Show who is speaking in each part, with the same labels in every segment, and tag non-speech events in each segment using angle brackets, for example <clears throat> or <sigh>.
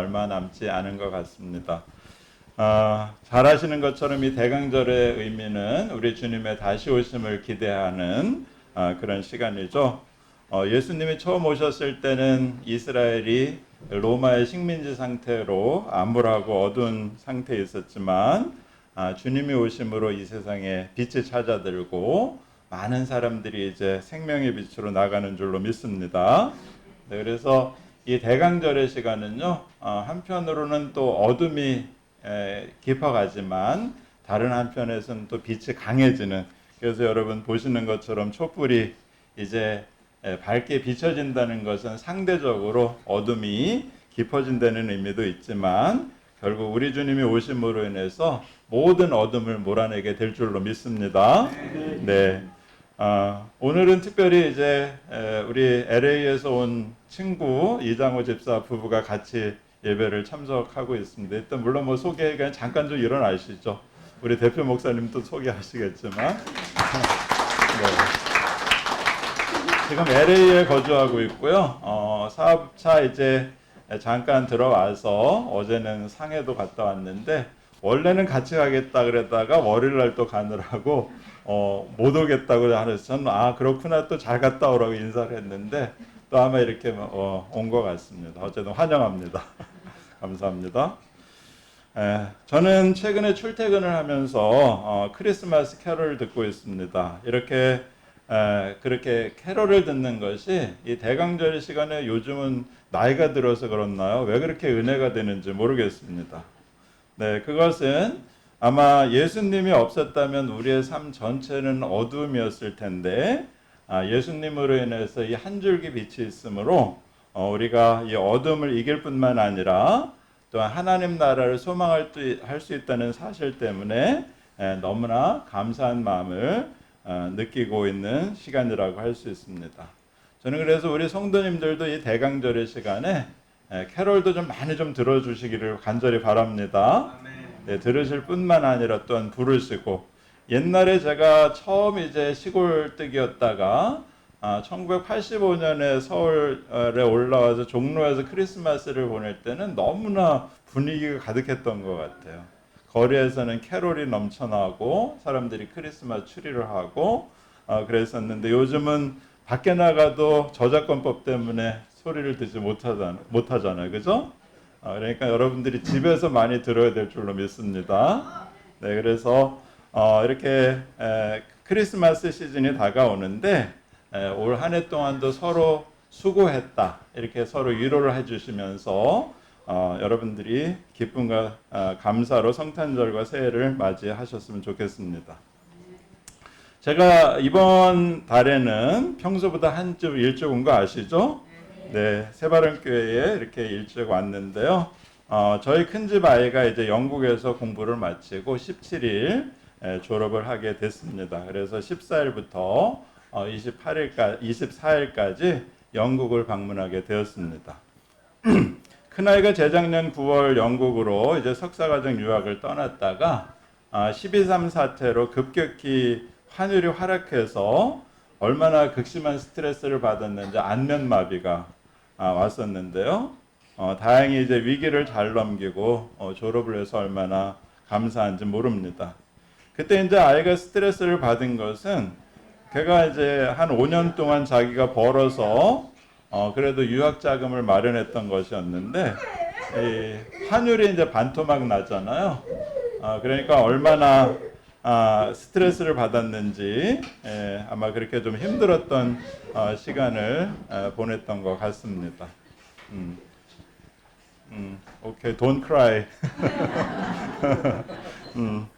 Speaker 1: 얼마 남지 않은 것 같습니다. 아, 잘 아시는 것처럼 이 대강절의 의미는 우리 주님의 다시 오심을 기대하는 아, 그런 시간이죠. 어, 예수님이 처음 오셨을 때는 이스라엘이 로마의 식민지 상태로 암울하고 어두운 상태에 있었지만 아, 주님이 오심으로 이 세상에 빛이 찾아들고 많은 사람들이 이제 생명의 빛으로 나가는 줄로 믿습니다. 네, 그래서 이 대강절의 시간은요 어, 한편으로는 또 어둠이 에, 깊어가지만 다른 한편에서는 또 빛이 강해지는 그래서 여러분 보시는 것처럼 촛불이 이제 에, 밝게 비춰진다는 것은 상대적으로 어둠이 깊어진다는 의미도 있지만 결국 우리 주님이 오심으로 인해서 모든 어둠을 몰아내게 될 줄로 믿습니다. 네. 아, 오늘은 특별히 이제 에, 우리 LA에서 온 친구 이장호 집사 부부가 같이 예배를 참석하고 있습니다. 일단 물론 뭐 소개 그냥 잠깐 좀 일어나시죠. 우리 대표 목사님도 소개하시겠지만 <laughs> 네. 지금 LA에 거주하고 있고요. 어, 사업차 이제 잠깐 들어와서 어제는 상해도 갔다 왔는데 원래는 같이 가겠다 그랬다가 월요일 날 또 가느라고 어, 못 오겠다고 하면서 저는 아 그렇구나 또 잘 갔다 오라고 인사를 했는데 또 아마 이렇게 어, 온것 같습니다. 어쨌든 환영합니다. <laughs> 감사합니다. 에, 저는 최근에 출퇴근을 하면서 어, 크리스마스 캐롤을 듣고 있습니다. 이렇게 에, 그렇게 캐롤을 듣는 것이 이 대강절 시간에 요즘은 나이가 들어서 그렇나요? 왜 그렇게 은혜가 되는지 모르겠습니다. 네, 그것은 아마 예수님이 없었다면 우리의 삶 전체는 어두움이었을 텐데 아, 예수님으로 인해서 이 한 줄기 빛이 있으므로 어, 우리가 이 어둠을 이길 뿐만 아니라 또한 하나님 나라를 소망할 수 있다는 사실 때문에 에, 너무나 감사한 마음을 어, 느끼고 있는 시간이라고 할 수 있습니다. 저는 그래서 우리 성도님들도 이 대강절의 시간에 에, 캐롤도 좀 많이 좀 들어주시기를 간절히 바랍니다. 네, 들으실 뿐만 아니라 또한 부르시고 옛날에 제가 처음 이제 시골뜨기였다가 아, 1985년에 서울에 올라와서 종로에서 크리스마스를 보낼 때는 너무나 분위기가 가득했던 것 같아요. 거리에서는 캐롤이 넘쳐나고 사람들이 크리스마스 추리를 하고 어, 그랬었는데 요즘은 밖에 나가도 저작권법 때문에 소리를 듣지 못하잖아, 못하잖아요. 그죠? 어, 그러니까 여러분들이 집에서 많이 들어야 될 줄로 믿습니다. 네, 그래서 어, 이렇게 에, 크리스마스 시즌이 다가오는데 올 한 해 동안도 서로 수고했다 이렇게 서로 위로를 해주시면서 어, 여러분들이 기쁨과 어, 감사로 성탄절과 새해를 맞이하셨으면 좋겠습니다. 제가 이번 달에는 평소보다 한 주 일찍 온 거 아시죠? 네, 새바른교회에 이렇게 일찍 왔는데요. 어, 저희 큰 집 아이가 이제 영국에서 공부를 마치고 17일 에, 졸업을 하게 됐습니다. 그래서 14일부터 어, 28일까지 24일까지 영국을 방문하게 되었습니다. <clears throat> 큰 아이가 재작년 9월 영국으로 이제 석사과정 유학을 떠났다가 아, 12.3 사태로 급격히 환율이 하락해서 얼마나 극심한 스트레스를 받았는지 안면마비가 아, 왔었는데요. 어, 다행히 이제 위기를 잘 넘기고 어, 졸업을 해서 얼마나 감사한지 모릅니다. 그때 이제 아이가 스트레스를 받은 것은 걔가 이제 한 5년 동안 자기가 벌어서 어, 그래도 유학 자금을 마련했던 것이었는데 이 환율이 이제 반토막 나잖아요. 어, 그러니까 얼마나 아, 스트레스를 받았는지 예, 아마 그렇게 좀 힘들었던 어, 시간을 어, 보냈던 것 같습니다. 음, 음, 오케이, don't cry. <laughs> 음,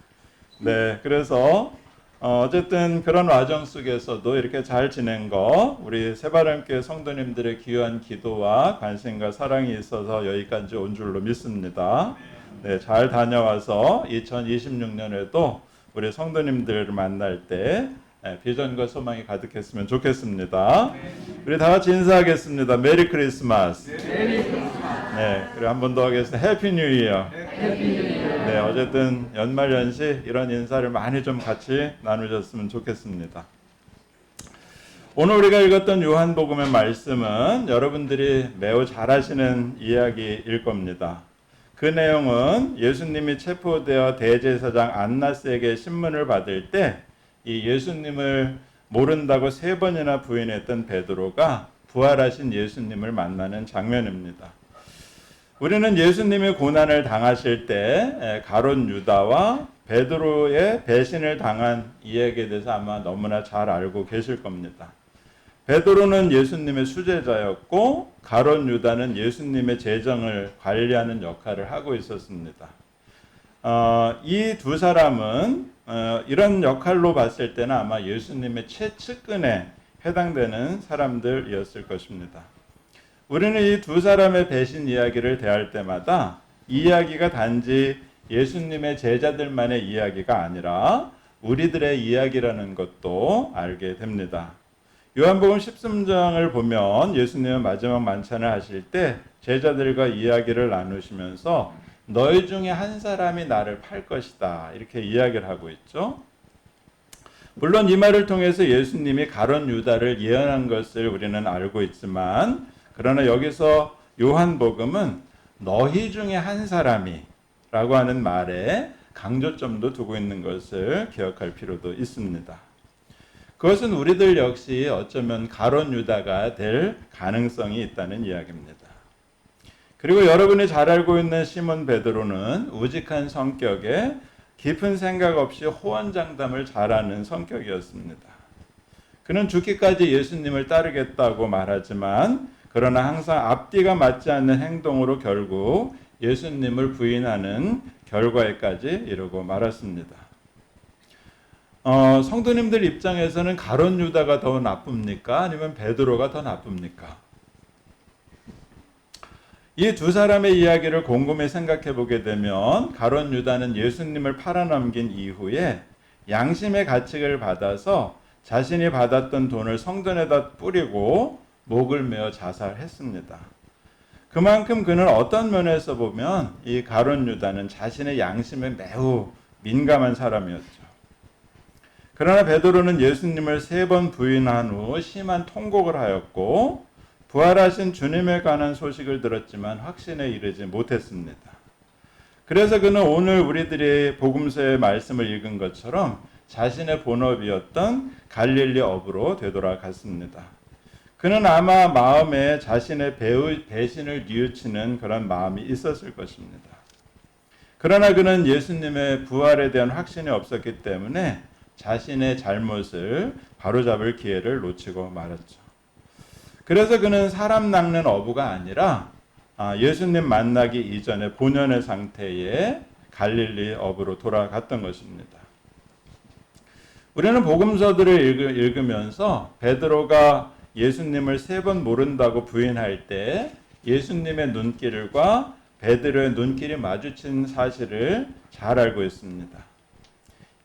Speaker 1: 네, 그래서 어, 어쨌든 그런 과정 속에서도 이렇게 잘 지낸 거 우리 새바람교회 성도님들의 귀한 기도와 관심과 사랑이 있어서 여기까지 온 줄로 믿습니다. 네, 잘 다녀와서 2026년에도 우리 성도님들을 만날 때 예, 비전과 소망이 가득했으면 좋겠습니다. 우리 다 같이 인사하겠습니다. 메리 크리스마스. 네, 그리고 한 번 더 하겠습니다. 해피 뉴 이어. 네, 어쨌든 연말 연시 이런 인사를 많이 좀 같이 나누셨으면 좋겠습니다. 오늘 우리가 읽었던 요한복음의 말씀은 여러분들이 매우 잘 아시는 이야기일 겁니다. 그 내용은 예수님이 체포되어 대제사장 안나스에게 신문을 받을 때 이 예수님을 모른다고 세 번이나 부인했던 베드로가 부활하신 예수님을 만나는 장면입니다. 우리는 예수님이 고난을 당하실 때 가론 유다와 베드로의 배신을 당한 이야기에 대해서 아마 너무나 잘 알고 계실 겁니다. 베드로는 예수님의 수제자였고 가론 유다는 예수님의 재정을 관리하는 역할을 하고 있었습니다. 어, 이 두 사람은 어, 이런 역할로 봤을 때는 아마 예수님의 최측근에 해당되는 사람들이었을 것입니다. 우리는 이 두 사람의 배신 이야기를 대할 때마다 이 이야기가 단지 예수님의 제자들만의 이야기가 아니라 우리들의 이야기라는 것도 알게 됩니다. 요한복음 13장을 보면 예수님은 마지막 만찬을 하실 때 제자들과 이야기를 나누시면서 너희 중에 한 사람이 나를 팔 것이다. 이렇게 이야기를 하고 있죠. 물론 이 말을 통해서 예수님이 가론 유다를 예언한 것을 우리는 알고 있지만 그러나 여기서 요한복음은 너희 중에 한 사람이 라고 하는 말에 강조점도 두고 있는 것을 기억할 필요도 있습니다. 그것은 우리들 역시 어쩌면 가론 유다가 될 가능성이 있다는 이야기입니다. 그리고 여러분이 잘 알고 있는 시몬 베드로는 우직한 성격에 깊은 생각 없이 호언장담을 잘하는 성격이었습니다. 그는 죽기까지 예수님을 따르겠다고 말하지만 그러나 항상 앞뒤가 맞지 않는 행동으로 결국 예수님을 부인하는 결과에까지 이르고 말았습니다. 어, 성도님들 입장에서는 가론 유다가 더 나쁩니까? 아니면 베드로가 더 나쁩니까? 이 두 사람의 이야기를 곰곰이 생각해 보게 되면 가론 유다는 예수님을 팔아넘긴 이후에 양심의 가책을 받아서 자신이 받았던 돈을 성전에다 뿌리고 목을 메어 자살했습니다. 그만큼 그는 어떤 면에서 보면 이 가론 유다는 자신의 양심에 매우 민감한 사람이었죠. 그러나 베드로는 예수님을 세 번 부인한 후 심한 통곡을 하였고 부활하신 주님에 관한 소식을 들었지만 확신에 이르지 못했습니다. 그래서 그는 오늘 우리들이 복음서의 말씀을 읽은 것처럼 자신의 본업이었던 갈릴리 업으로 되돌아갔습니다. 그는 아마 마음에 자신의 배우, 배신을 뉘우치는 그런 마음이 있었을 것입니다. 그러나 그는 예수님의 부활에 대한 확신이 없었기 때문에 자신의 잘못을 바로잡을 기회를 놓치고 말았죠. 그래서 그는 사람 낚는 어부가 아니라 아, 예수님 만나기 이전에 본연의 상태에 갈릴리 어부로 돌아갔던 것입니다. 우리는 복음서들을 읽으면서 베드로가 예수님을 세 번 모른다고 부인할 때 예수님의 눈길과 베드로의 눈길이 마주친 사실을 잘 알고 있습니다.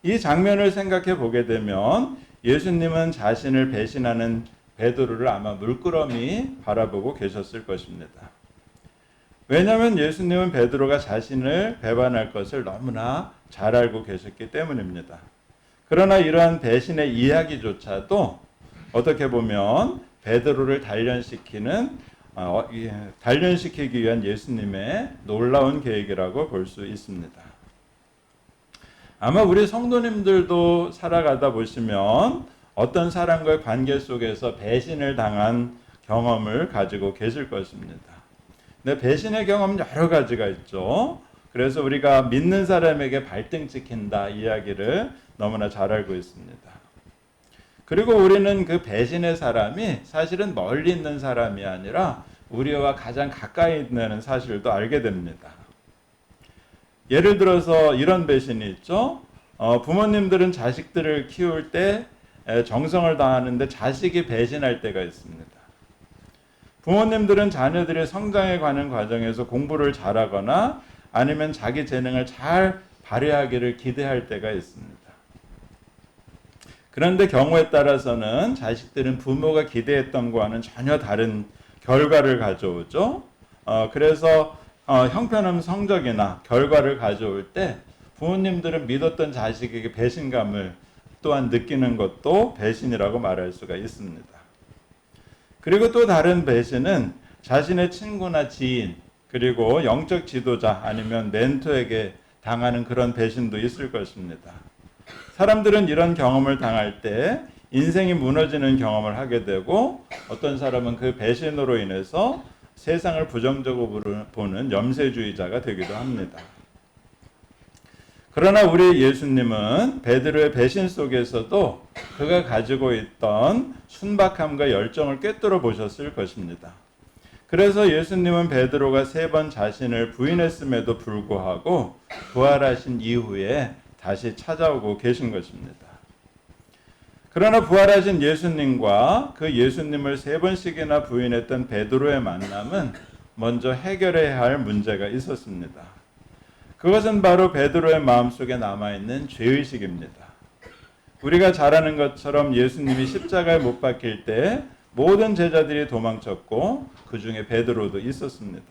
Speaker 1: 이 장면을 생각해 보게 되면 예수님은 자신을 배신하는 베드로를 아마 물끄러미 바라보고 계셨을 것입니다. 왜냐하면 예수님은 베드로가 자신을 배반할 것을 너무나 잘 알고 계셨기 때문입니다. 그러나 이러한 배신의 이야기조차도 어떻게 보면 베드로를 단련시키는 어, 단련시키기 위한 예수님의 놀라운 계획이라고 볼 수 있습니다. 아마 우리 성도님들도 살아가다 보시면 어떤 사람과의 관계 속에서 배신을 당한 경험을 가지고 계실 것입니다. 근데 배신의 경험은 여러 가지가 있죠. 그래서 우리가 믿는 사람에게 발등 찍힌다 이야기를 너무나 잘 알고 있습니다. 그리고 우리는 그 배신의 사람이 사실은 멀리 있는 사람이 아니라 우리와 가장 가까이 있는 사실도 알게 됩니다. 예를 들어서 이런 배신이 있죠. 어, 부모님들은 자식들을 키울 때 정성을 다하는데 자식이 배신할 때가 있습니다. 부모님들은 자녀들의 성장에 관한 과정에서 공부를 잘하거나 아니면 자기 재능을 잘 발휘하기를 기대할 때가 있습니다. 그런데 경우에 따라서는 자식들은 부모가 기대했던 것과는 전혀 다른 결과를 가져오죠. 어, 그래서 어, 형편없는 성적이나 결과를 가져올 때 부모님들은 믿었던 자식에게 배신감을 또한 느끼는 것도 배신이라고 말할 수가 있습니다. 그리고 또 다른 배신은 자신의 친구나 지인 그리고 영적 지도자 아니면 멘토에게 당하는 그런 배신도 있을 것입니다. 사람들은 이런 경험을 당할 때 인생이 무너지는 경험을 하게 되고 어떤 사람은 그 배신으로 인해서 세상을 부정적으로 보는 염세주의자가 되기도 합니다. 그러나 우리 예수님은 베드로의 배신 속에서도 그가 가지고 있던 순박함과 열정을 꿰뚫어 보셨을 것입니다. 그래서 예수님은 베드로가 세 번 자신을 부인했음에도 불구하고 부활하신 이후에 다시 찾아오고 계신 것입니다. 그러나 부활하신 예수님과 그 예수님을 세 번씩이나 부인했던 베드로의 만남은 먼저 해결해야 할 문제가 있었습니다. 그것은 바로 베드로의 마음속에 남아있는 죄의식입니다. 우리가 잘 아는 것처럼 예수님이 십자가에 못 박힐 때 모든 제자들이 도망쳤고 그 중에 베드로도 있었습니다.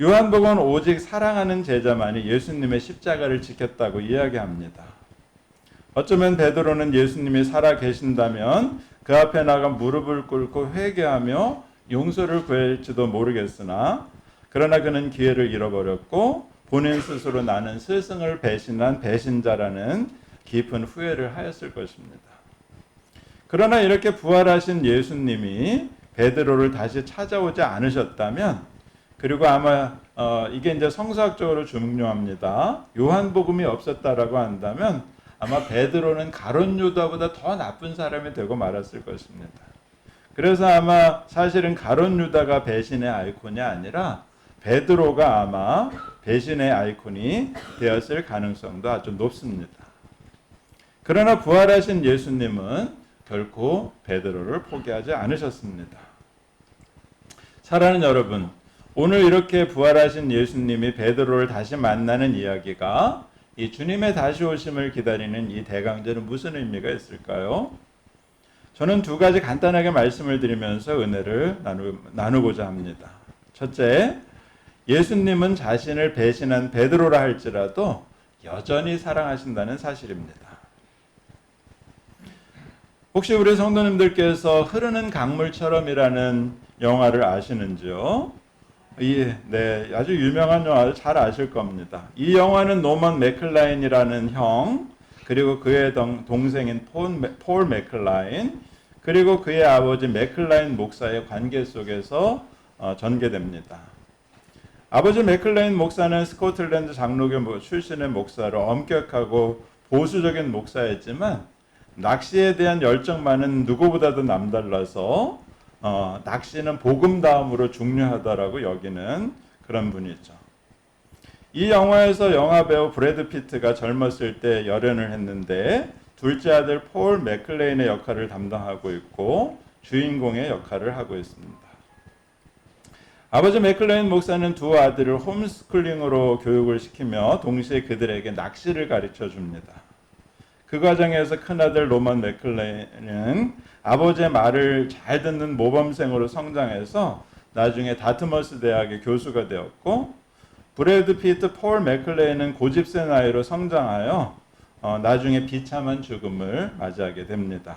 Speaker 1: 요한복음 오직 사랑하는 제자만이 예수님의 십자가를 지켰다고 이야기합니다. 어쩌면 베드로는 예수님이 살아 계신다면 그 앞에 나가 무릎을 꿇고 회개하며 용서를 구할지도 모르겠으나 그러나 그는 기회를 잃어버렸고 본인 스스로 나는 스승을 배신한 배신자라는 깊은 후회를 하였을 것입니다. 그러나 이렇게 부활하신 예수님이 베드로를 다시 찾아오지 않으셨다면 그리고 아마 어, 이게 이제 성서학적으로 중요합니다. 요한복음이 없었다라고 한다면 아마 베드로는 가론 유다보다 더 나쁜 사람이 되고 말았을 것입니다. 그래서 아마 사실은 가론 유다가 배신의 아이콘이 아니라 베드로가 아마 배신의 아이콘이 되었을 가능성도 아주 높습니다. 그러나 부활하신 예수님은 결코 베드로를 포기하지 않으셨습니다. 사랑하는 여러분, 오늘 이렇게 부활하신 예수님이 베드로를 다시 만나는 이야기가 이 주님의 다시 오심을 기다리는 이 대강제는 무슨 의미가 있을까요? 저는 두 가지 간단하게 말씀을 드리면서 은혜를 나누, 나누고자 합니다. 첫째, 예수님은 자신을 배신한 베드로라 할지라도 여전히 사랑하신다는 사실입니다. 혹시 우리 성도님들께서 흐르는 강물처럼이라는 영화를 아시는지요? 이, 네, 아주 유명한 영화를 잘 아실 겁니다. 이 영화는 노먼 맥클라인이라는 형, 그리고 그의 동생인 폴, 폴 맥클라인, 그리고 그의 아버지 맥클라인 목사의 관계 속에서 어, 전개됩니다. 아버지 맥클레인 목사는 스코틀랜드 장로교 출신의 목사로 엄격하고 보수적인 목사였지만 낚시에 대한 열정만은 누구보다도 남달라서 어, 낚시는 복음 다음으로 중요하다라고 여기는 그런 분이죠. 이 영화에서 영화 배우 브래드 피트가 젊었을 때 열연을 했는데 둘째 아들 폴 맥클레인의 역할을 담당하고 있고 주인공의 역할을 하고 있습니다. 아버지 맥클레인 목사는 두 아들을 홈스쿨링으로 교육을 시키며 동시에 그들에게 낚시를 가르쳐 줍니다. 그 과정에서 큰아들 로만 맥클레인은 아버지의 말을 잘 듣는 모범생으로 성장해서 나중에 다트머스 대학의 교수가 되었고 브래드 피트 폴 맥클레인은 고집센 아이로 성장하여 어, 나중에 비참한 죽음을 맞이하게 됩니다.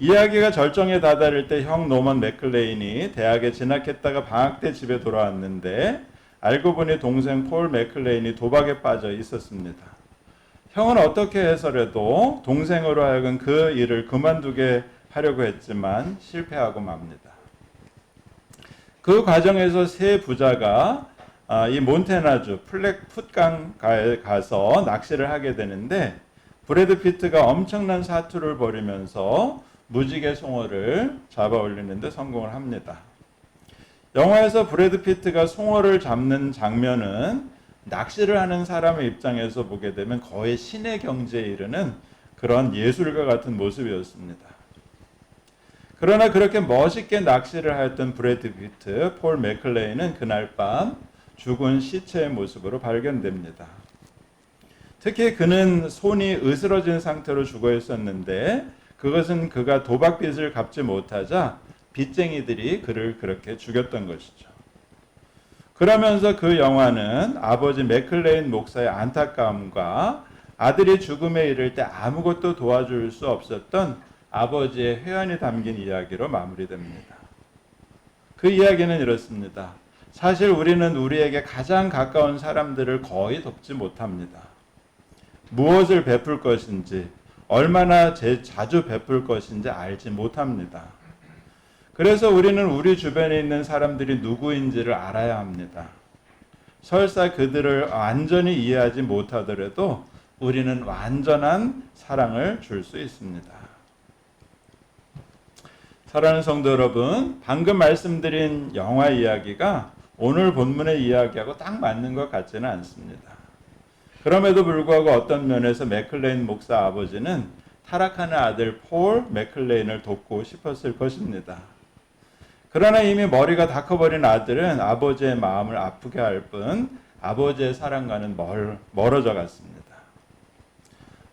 Speaker 1: 이야기가 절정에 다다를 때 형 노먼 맥클레인이 대학에 진학했다가 방학 때 집에 돌아왔는데 알고 보니 동생 폴 맥클레인이 도박에 빠져 있었습니다. 형은 어떻게 해서라도 동생으로 하여금 그 일을 그만두게 하려고 했지만 실패하고 맙니다. 그 과정에서 세 부자가 아, 이 몬테나주 플렉 풋강가에 가서 낚시를 하게 되는데 브래드 피트가 엄청난 사투를 벌이면서 무지개 송어를 잡아 올리는데 성공을 합니다. 영화에서 브래드 피트가 송어를 잡는 장면은 낚시를 하는 사람의 입장에서 보게 되면 거의 신의 경지에 이르는 그런 예술가 같은 모습이었습니다. 그러나 그렇게 멋있게 낚시를 하였던 브래드 피트, 폴 맥클레이는 그날 밤 죽은 시체의 모습으로 발견됩니다. 특히 그는 손이 으스러진 상태로 죽어 있었는데 그것은 그가 도박빚을 갚지 못하자 빚쟁이들이 그를 그렇게 죽였던 것이죠. 그러면서 그 영화는 아버지 맥클레인 목사의 안타까움과 아들이 죽음에 이를 때 아무것도 도와줄 수 없었던 아버지의 회한이 담긴 이야기로 마무리됩니다. 그 이야기는 이렇습니다. 사실 우리는 우리에게 가장 가까운 사람들을 거의 돕지 못합니다. 무엇을 베풀 것인지, 얼마나 제 자주 베풀 것인지 알지 못합니다. 그래서 우리는 우리 주변에 있는 사람들이 누구인지를 알아야 합니다. 설사 그들을 완전히 이해하지 못하더라도 우리는 완전한 사랑을 줄 수 있습니다. 사랑하는 성도 여러분, 방금 말씀드린 영화 이야기가 오늘 본문의 이야기하고 딱 맞는 것 같지는 않습니다. 그럼에도 불구하고 어떤 면에서 맥클레인 목사 아버지는 타락하는 아들 폴 맥클레인을 돕고 싶었을 것입니다. 그러나 이미 머리가 다 커버린 아들은 아버지의 마음을 아프게 할 뿐 아버지의 사랑과는 멀, 멀어져 갔습니다.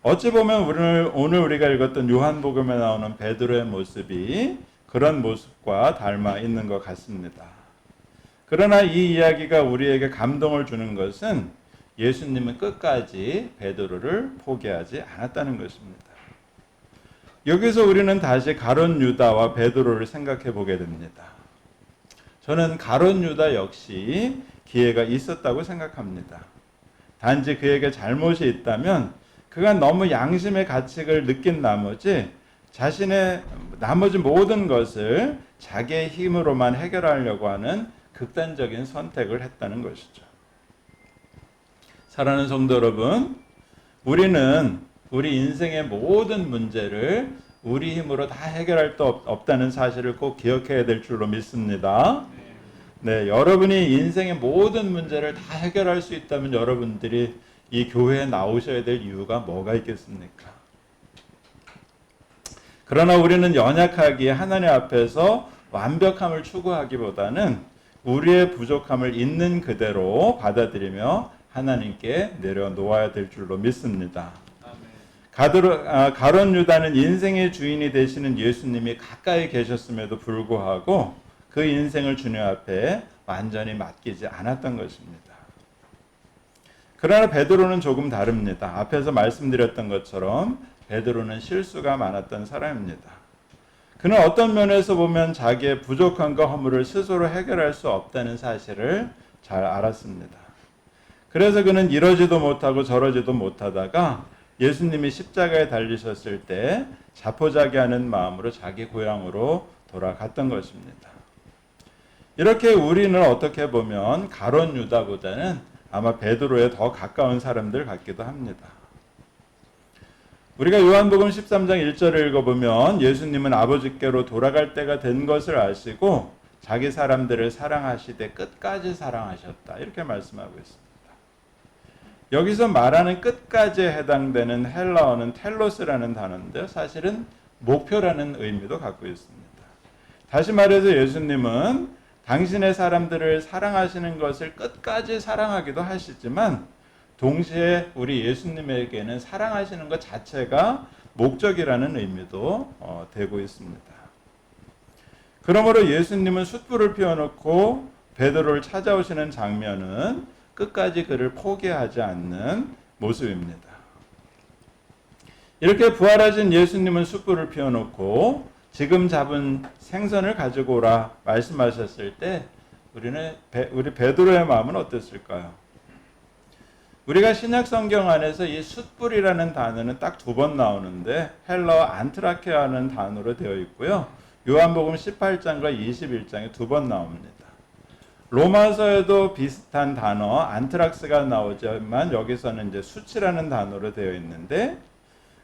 Speaker 1: 어찌 보면 오늘, 오늘 우리가 읽었던 요한복음에 나오는 베드로의 모습이 그런 모습과 닮아 있는 것 같습니다. 그러나 이 이야기가 우리에게 감동을 주는 것은 예수님은 끝까지 베드로를 포기하지 않았다는 것입니다. 여기서 우리는 다시 가론 유다와 베드로를 생각해 보게 됩니다. 저는 가론 유다 역시 기회가 있었다고 생각합니다. 단지 그에게 잘못이 있다면 그가 너무 양심의 가책을 느낀 나머지 자신의 나머지 모든 것을 자기의 힘으로만 해결하려고 하는 극단적인 선택을 했다는 것이죠. 사랑하는 성도 여러분, 우리는 우리 인생의 모든 문제를 우리 힘으로 다 해결할 수 없다는 사실을 꼭 기억해야 될 줄로 믿습니다. 네, 여러분이 인생의 모든 문제를 다 해결할 수 있다면 여러분들이 이 교회에 나오셔야 될 이유가 뭐가 있겠습니까? 그러나 우리는 연약하기에 하나님 앞에서 완벽함을 추구하기보다는 우리의 부족함을 있는 그대로 받아들이며 하나님께 내려놓아야 될 줄로 믿습니다. 가드로, 아, 가론 유다는 인생의 주인이 되시는 예수님이 가까이 계셨음에도 불구하고 그 인생을 주님 앞에 완전히 맡기지 않았던 것입니다. 그러나 베드로는 조금 다릅니다. 앞에서 말씀드렸던 것처럼 베드로는 실수가 많았던 사람입니다. 그는 어떤 면에서 보면 자기의 부족함과 허물을 스스로 해결할 수 없다는 사실을 잘 알았습니다. 그래서 그는 이러지도 못하고 저러지도 못하다가 예수님이 십자가에 달리셨을 때 자포자기하는 마음으로 자기 고향으로 돌아갔던 것입니다. 이렇게 우리는 어떻게 보면 가론 유다보다는 아마 베드로에 더 가까운 사람들 같기도 합니다. 우리가 요한복음 13장 1절을 읽어보면 예수님은 아버지께로 돌아갈 때가 된 것을 아시고 자기 사람들을 사랑하시되 끝까지 사랑하셨다. 이렇게 말씀하고 있습니다. 여기서 말하는 끝까지에 해당되는 헬라어는 텔로스라는 단어인데 사실은 목표라는 의미도 갖고 있습니다. 다시 말해서 예수님은 당신의 사람들을 사랑하시는 것을 끝까지 사랑하기도 하시지만 동시에 우리 예수님에게는 사랑하시는 것 자체가 목적이라는 의미도 어, 되고 있습니다. 그러므로 예수님은 숯불을 피워놓고 베드로를 찾아오시는 장면은 끝까지 그를 포기하지 않는 모습입니다. 이렇게 부활하신 예수님은 숯불을 피워놓고 지금 잡은 생선을 가지고 오라 말씀하셨을 때 우리는 우리 베드로의 마음은 어땠을까요? 우리가 신약 성경 안에서 이 숯불이라는 단어는 딱 두 번 나오는데 헬러 안트라케아는 단어로 되어 있고요. 요한복음 18장과 21장에 두 번 나옵니다. 로마서에도 비슷한 단어 안트락스가 나오지만 여기서는 이제 수치라는 단어로 되어 있는데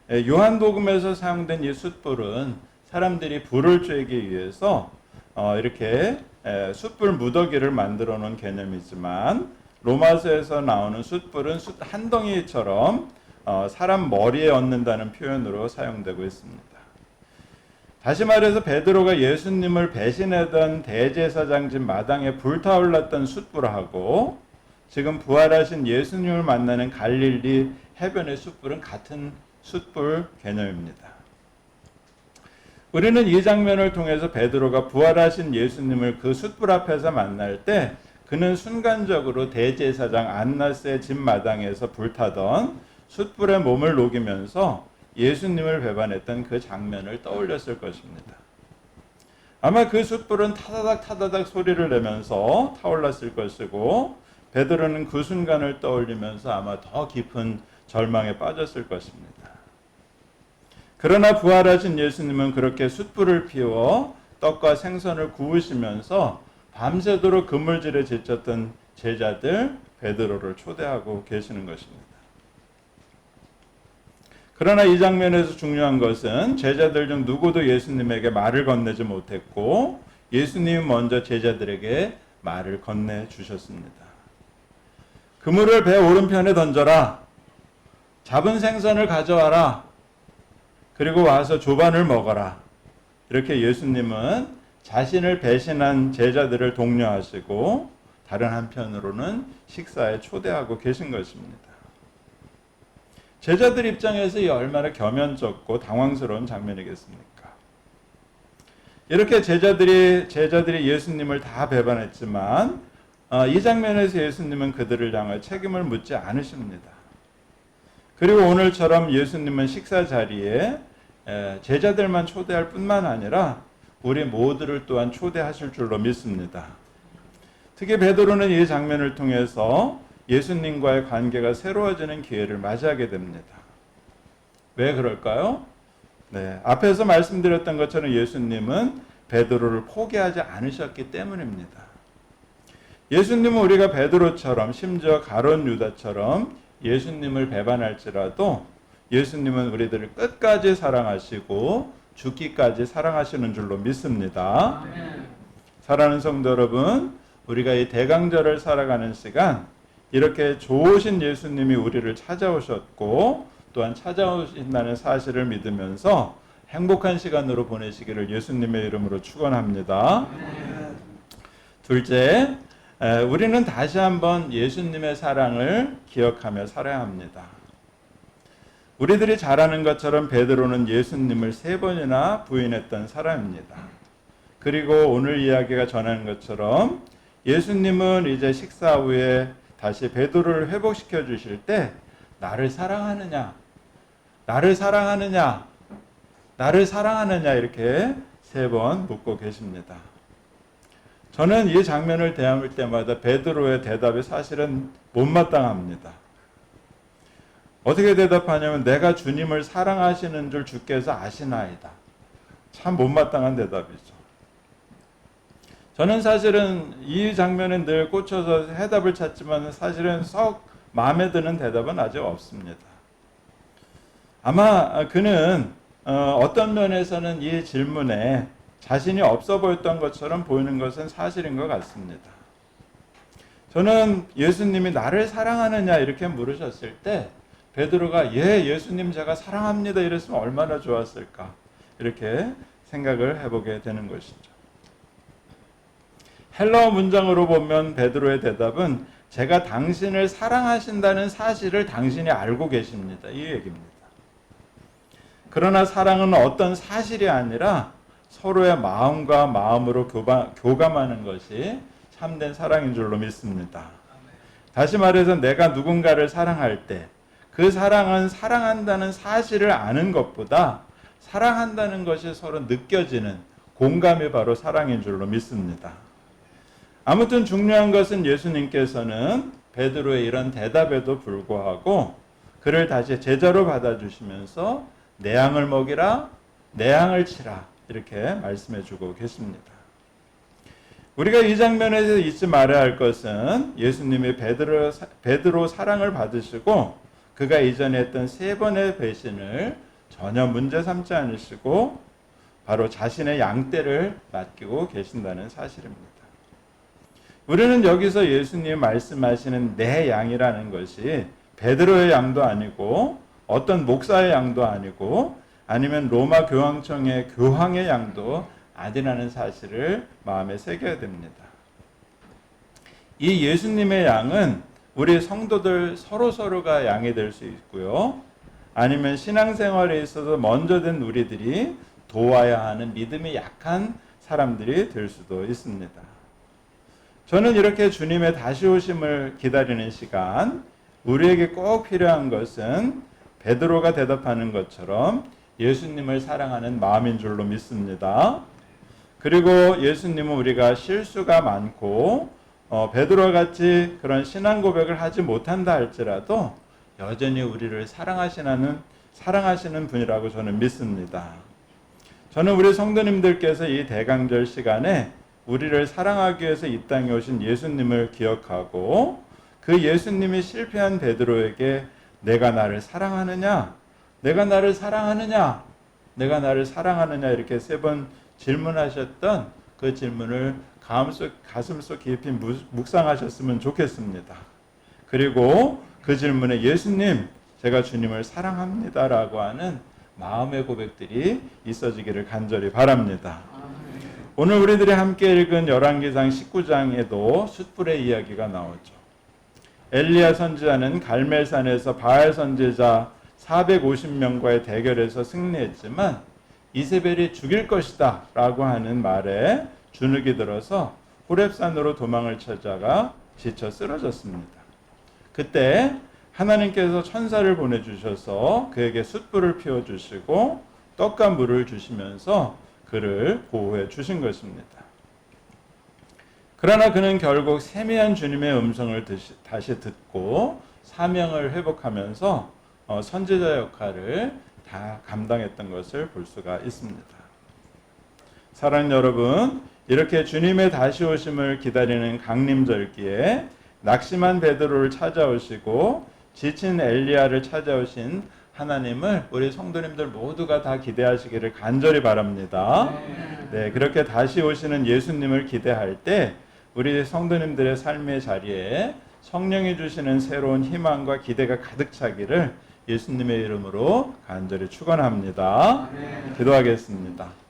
Speaker 1: 예, 요한복음에서 사용된 이 숯불은 사람들이 불을 쬐기 위해서 어, 이렇게 예, 숯불 무더기를 만들어 놓은 개념이지만 로마서에서 나오는 숯불은 숯 한 덩이처럼 어, 사람 머리에 얹는다는 표현으로 사용되고 있습니다. 다시 말해서 베드로가 예수님을 배신하던 대제사장 집 마당에 불타올랐던 숯불하고 지금 부활하신 예수님을 만나는 갈릴리 해변의 숯불은 같은 숯불 개념입니다. 우리는 이 장면을 통해서 베드로가 부활하신 예수님을 그 숯불 앞에서 만날 때 그는 순간적으로 대제사장 안나스의 집 마당에서 불타던 숯불에 몸을 녹이면서 예수님을 배반했던 그 장면을 떠올렸을 것입니다. 아마 그 숯불은 타다닥 타다닥 소리를 내면서 타올랐을 것이고 베드로는 그 순간을 떠올리면서 아마 더 깊은 절망에 빠졌을 것입니다. 그러나 부활하신 예수님은 그렇게 숯불을 피워 떡과 생선을 구우시면서 밤새도록 그물질에 지쳤던 제자들 베드로를 초대하고 계시는 것입니다. 그러나 이 장면에서 중요한 것은 제자들 중 누구도 예수님에게 말을 건네지 못했고 예수님이 먼저 제자들에게 말을 건네 주셨습니다. 그물을 배 오른편에 던져라. 잡은 생선을 가져와라. 그리고 와서 조반을 먹어라. 이렇게 예수님은 자신을 배신한 제자들을 독려하시고 다른 한편으로는 식사에 초대하고 계신 것입니다. 제자들 입장에서 이 얼마나 겸연쩍고 당황스러운 장면이겠습니까? 이렇게 제자들이 제자들이 예수님을 다 배반했지만 어, 이 장면에서 예수님은 그들을 향해 책임을 묻지 않으십니다. 그리고 오늘처럼 예수님은 식사 자리에 에, 제자들만 초대할 뿐만 아니라 우리 모두를 또한 초대하실 줄로 믿습니다. 특히 베드로는 이 장면을 통해서 예수님과의 관계가 새로워지는 기회를 맞이하게 됩니다. 왜 그럴까요? 네, 앞에서 말씀드렸던 것처럼 예수님은 베드로를 포기하지 않으셨기 때문입니다. 예수님은 우리가 베드로처럼 심지어 가론 유다처럼 예수님을 배반할지라도 예수님은 우리들을 끝까지 사랑하시고 죽기까지 사랑하시는 줄로 믿습니다. 사랑하는 성도 여러분, 우리가 이 대강절을 살아가는 시간 이렇게 좋으신 예수님이 우리를 찾아오셨고 또한 찾아오신다는 사실을 믿으면서 행복한 시간으로 보내시기를 예수님의 이름으로 축원합니다. 둘째, 우리는 다시 한번 예수님의 사랑을 기억하며 살아야 합니다. 우리들이 잘 아는 것처럼 베드로는 예수님을 세 번이나 부인했던 사람입니다. 그리고 오늘 이야기가 전하는 것처럼 예수님은 이제 식사 후에 다시 베드로를 회복시켜 주실 때 나를 사랑하느냐, 나를 사랑하느냐, 나를 사랑하느냐 이렇게 세 번 묻고 계십니다. 저는 이 장면을 대할 때마다 베드로의 대답이 사실은 못마땅합니다. 어떻게 대답하냐면 내가 주님을 사랑하시는 줄 주께서 아시나이다. 참 못마땅한 대답이죠. 저는 사실은 이 장면에 늘 꽂혀서 해답을 찾지만 사실은 썩 마음에 드는 대답은 아직 없습니다. 아마 그는 어떤 면에서는 이 질문에 자신이 없어 보였던 것처럼 보이는 것은 사실인 것 같습니다. 저는 예수님이 나를 사랑하느냐 이렇게 물으셨을 때 베드로가 예 예수님 제가 사랑합니다 이랬으면 얼마나 좋았을까 이렇게 생각을 해보게 되는 것이죠. 헬러 문장으로 보면 베드로의 대답은 제가 당신을 사랑하신다는 사실을 당신이 알고 계십니다. 이 얘기입니다. 그러나 사랑은 어떤 사실이 아니라 서로의 마음과 마음으로 교감, 교감하는 것이 참된 사랑인 줄로 믿습니다. 다시 말해서 내가 누군가를 사랑할 때 그 사랑은 사랑한다는 사실을 아는 것보다 사랑한다는 것이 서로 느껴지는 공감이 바로 사랑인 줄로 믿습니다. 아무튼 중요한 것은 예수님께서는 베드로의 이런 대답에도 불구하고 그를 다시 제자로 받아주시면서 내 양을 먹이라 내 양을 치라 이렇게 말씀해 주고 계십니다. 우리가 이 장면에서 잊지 말아야 할 것은 예수님이 베드로, 베드로 사랑을 받으시고 그가 이전에 했던 세 번의 배신을 전혀 문제 삼지 않으시고 바로 자신의 양떼를 맡기고 계신다는 사실입니다. 우리는 여기서 예수님 말씀하시는 내 양이라는 것이 베드로의 양도 아니고 어떤 목사의 양도 아니고 아니면 로마 교황청의 교황의 양도 아니라는 사실을 마음에 새겨야 됩니다. 이 예수님의 양은 우리 성도들 서로 서로가 양이 될 수 있고요. 아니면 신앙생활에 있어서 먼저 된 우리들이 도와야 하는 믿음이 약한 사람들이 될 수도 있습니다. 저는 이렇게 주님의 다시 오심을 기다리는 시간, 우리에게 꼭 필요한 것은 베드로가 대답하는 것처럼 예수님을 사랑하는 마음인 줄로 믿습니다. 그리고 예수님은 우리가 실수가 많고 어, 베드로 같이 그런 신앙 고백을 하지 못한다 할지라도 여전히 우리를 사랑하시는 사랑하시는 분이라고 저는 믿습니다. 저는 우리 성도님들께서 이 대강절 시간에 우리를 사랑하기 위해서 이 땅에 오신 예수님을 기억하고 그 예수님이 실패한 베드로에게 내가 나를 사랑하느냐? 내가 나를 사랑하느냐? 내가 나를 사랑하느냐? 이렇게 세 번 질문하셨던 그 질문을 가슴속, 가슴속 깊이 무- 묵상하셨으면 좋겠습니다. 그리고 그 질문에 예수님, 제가 주님을 사랑합니다라고 하는 마음의 고백들이 있어지기를 간절히 바랍니다. 오늘 우리들이 함께 읽은 열왕기상 19장에도 숯불의 이야기가 나오죠. 엘리야 선지자는 갈멜산에서 바알 선지자 450명과의 대결에서 승리했지만 이세벨이 죽일 것이다 라고 하는 말에 주눅이 들어서 호렙산으로 도망을 찾아가 지쳐 쓰러졌습니다. 그때 하나님께서 천사를 보내주셔서 그에게 숯불을 피워주시고 떡과 물을 주시면서 그를 보호해 주신 것입니다. 그러나 그는 결국 세미한 주님의 음성을 다시 듣고 사명을 회복하면서 어, 선지자 역할을 다 감당했던 것을 볼 수가 있습니다. 사랑 여러분, 이렇게 주님의 다시 오심을 기다리는 강림절기에 낙심한 베드로를 찾아오시고 지친 엘리야를 찾아오신 하나님을 우리 성도님들 모두가 다 기대하시기를 간절히 바랍니다. 네, 그렇게 다시 오시는 예수님을 기대할 때 우리 성도님들의 삶의 자리에 성령이 주시는 새로운 희망과 기대가 가득 차기를 예수님의 이름으로 간절히 축원합니다. 기도하겠습니다.